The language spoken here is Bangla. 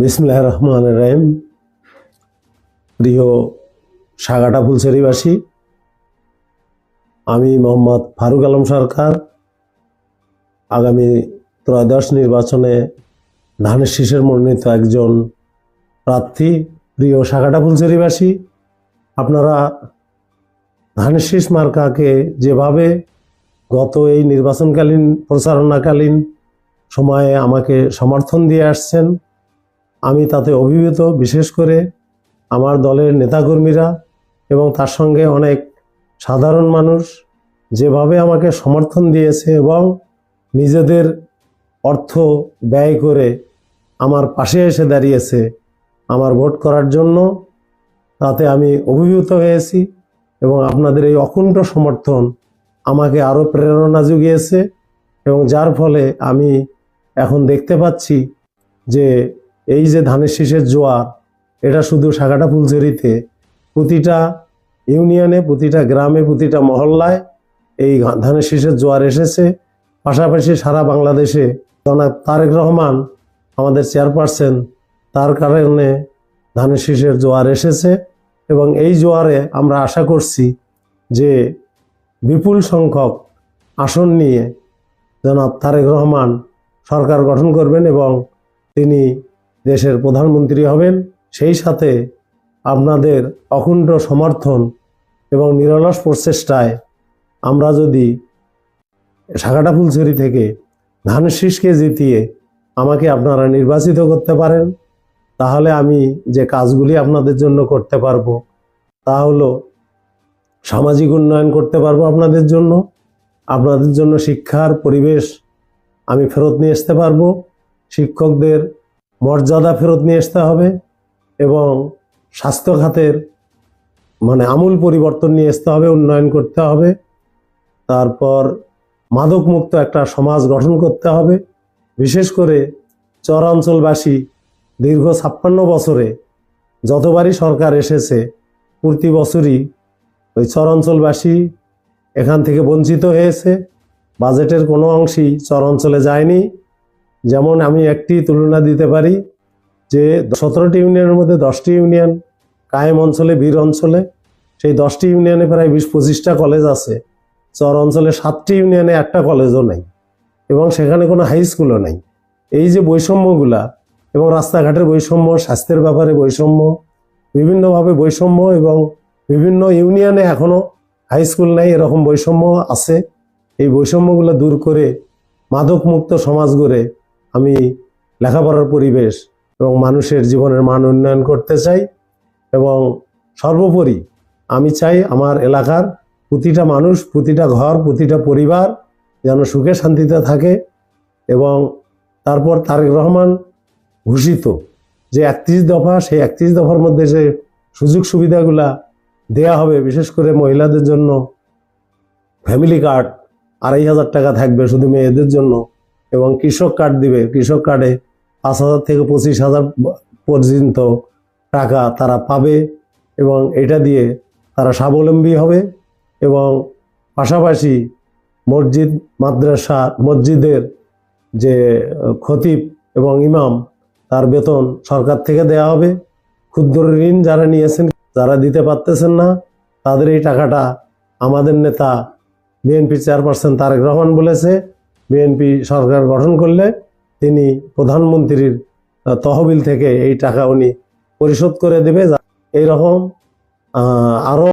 বিসমুল্লাহ রহমান রাহিম। প্রিয় সাগাটা ফুলসেরিবাসী আমি মোহাম্মদ ফারুক আলম সরকার। আগামী ত্রয়োদশ নির্বাচনে ধানের শীষের মনোনীত একজন প্রার্থী। প্রিয় সাগাটা ফুলসেরিবাসী আপনারা ধানের শীষ মার্কাকে যেভাবে গত এই নির্বাচনকালীন, প্রচারণাকালীন সময়ে আমাকে সমর্থন দিয়ে আসছেন আমি তাতে অভিভূত, বিশেষ করে আমার দলের নেতাকর্মীরা এবং তার সঙ্গে অনেক সাধারণ মানুষ যেভাবে আমাকে সমর্থন দিয়েছে এবং নিজেদের অর্থ ব্যয় করে আমার পাশে এসে দাঁড়িয়েছে আমার ভোট করার জন্য, তাতে আমি অভিভূত হয়েছি এবং আপনাদের এই অকুণ্ঠ সমর্থন আমাকে আরও প্রেরণা জুগিয়েছে এবং যার ফলে আমি এখন দেখতে পাচ্ছি যে এই যে ধানের শীষের জোয়ার, এটা শুধু শাখাটা ফুলঝুরিতে, প্রতিটা ইউনিয়নে, প্রতিটা গ্রামে, প্রতিটা মহল্লায় এই ধানের শীষের জোয়ার এসেছে। পাশাপাশি সারা বাংলাদেশে জনাব তারেক রহমান আমাদের চেয়ারপারসন, তার কারণে ধানের শীষের জোয়ার এসেছে এবং এই জোয়ারে আমরা আশা করছি যে বিপুল সংখ্যক আসন নিয়ে জনাব তারেক রহমান সরকার গঠন করবেন এবং তিনি দেশের প্রধানমন্ত্রী হবেন, সেই সাথে আপনাদের অকুণ্ঠ সমর্থন এবং নিরলস প্রচেষ্টায় আমরা যদি শাখাটা ফুলছড়ি থেকে ধানের শীষকে জিতিয়ে আমাকে আপনারা নির্বাচিত করতে পারেন, তাহলে আমি যে কাজগুলি আপনাদের জন্য করতে পারব, তা হলো সামাজিক উন্নয়ন করতে পারব আপনাদের জন্য আপনাদের জন্য শিক্ষার পরিবেশ আমি ফেরত নিয়ে আসতে পারব, শিক্ষকদের মর্যাদা ফেরত নিয়ে আসতে হবে এবং স্বাস্থ্য খাতের মানে আমূল পরিবর্তন নিয়ে আসতে হবে, উন্নয়ন করতে হবে। তারপর মাদকমুক্ত একটা সমাজ গঠন করতে হবে। বিশেষ করে চরাঞ্চলবাসী দীর্ঘ ছাপ্পান্ন বছরে যতবারই সরকার এসেছে, প্রতি বছরই ওই চরাঞ্চলবাসী এখান থেকে বঞ্চিত হয়েছে। বাজেটের কোনো অংশই চরাঞ্চলে যায়নি। যেমন আমি একটি তুলনা দিতে পারি যে সতেরোটি ইউনিয়নের মধ্যে দশটি ইউনিয়ন কায়েম অঞ্চলে, বীর অঞ্চলে, সেই দশটি ইউনিয়নে প্রায় বিশ পঁচিশটা কলেজ আছে। চর অঞ্চলে সাতটি ইউনিয়নে একটা কলেজও নেই এবং সেখানে কোনো হাই স্কুলও নেই। এই যে বৈষম্যগুলা এবং রাস্তাঘাটের বৈষম্য, স্বাস্থ্যের ব্যাপারে বৈষম্য, বিভিন্নভাবে বৈষম্য এবং বিভিন্ন ইউনিয়নে এখনও হাই স্কুল নেই, এরকম বৈষম্য আছে। এই বৈষম্যগুলো দূর করে মাদকমুক্ত সমাজ গড়ে আমি লেখাপড়ার পরিবেশ এবং মানুষের জীবনের মান উন্নয়ন করতে চাই এবং সর্বোপরি আমি চাই আমার এলাকার প্রতিটা মানুষ, প্রতিটা ঘর, প্রতিটা পরিবার যেন সুখে শান্তিতে থাকে এবং তারপর তারেক রহমান ঘোষিত যে একত্রিশ দফা, সেই একত্রিশ দফার মধ্যে যে সুযোগ সুবিধাগুলা দেয়া হবে, বিশেষ করে মহিলাদের জন্য ফ্যামিলি কার্ড আড়াই হাজার টাকা থাকবে শুধু মেয়েদের জন্য। এবং কৃষক কার্ড দিবে। কৃষক কার্ডে পাঁচ হাজার থেকে পঁচিশ হাজার পর্যন্ত টাকা তারা পাবে এবং এটা দিয়ে তারা স্বাবলম্বী হবে এবং পাশাপাশি মসজিদ, মাদ্রাসা, মসজিদের যে খতিব এবং ইমাম, তার বেতন সরকার থেকে দেয়া হবে। ক্ষুদ্র ঋণ যারা নিয়েছেন, যারা দিতে পারতেছেন না, তাদের এই টাকাটা আমাদের নেতা বিএনপি চেয়ারপারসন তারেক রহমান বলেছে। বিএনপি সরকার গঠন করলে তিনি প্রধানমন্ত্রীর তহবিল থেকে এই টাকা উনি পরিশোধ করে দেবে। এইরকম আরও আরও